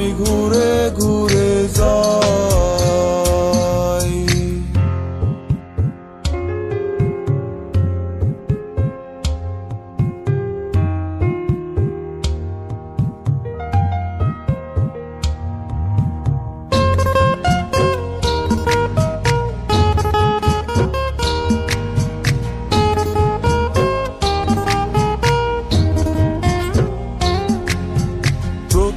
আমি ঘুরে ঘুরে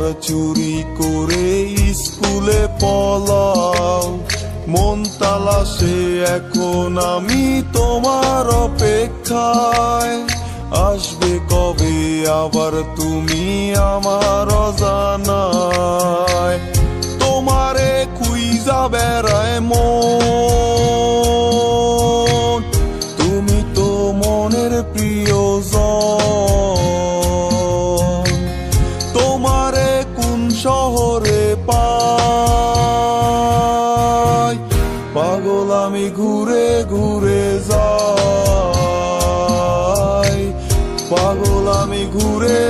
আমার চুরি করে স্কুলে পলাও। মন তালাশে এখন আমি তোমার অপেক্ষায়। আসবে কবে আবার তুমি আমার অজানায়। তোমারে খুইজা বেড়ায় পাই। পাগল আমি ঘুরে ঘুরে যাই। পাগল আমি ঘুরে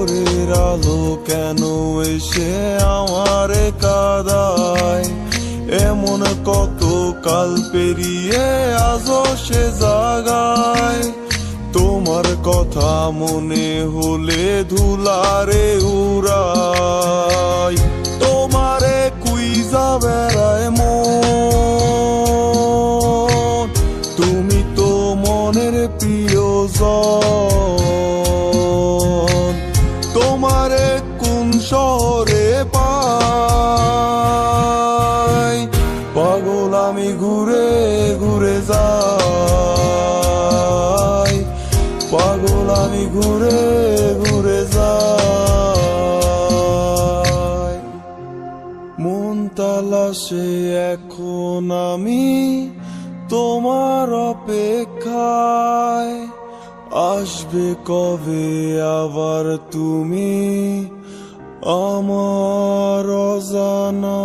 ভোরের আলো কেন এসে আমারে কাদায়? এমন কত কাল পেরিয়ে আজও সে জাগায়। তোমার কথা মনে হলে ধুলারে উড়াই তোমারে কুইজা বেড়ায় মন। ঘুরে ঘুরে যাই। মন তালাশে এখন আমি তোমার অপেক্ষায়। আসবে কবে আবার তুমি আমার অজানা?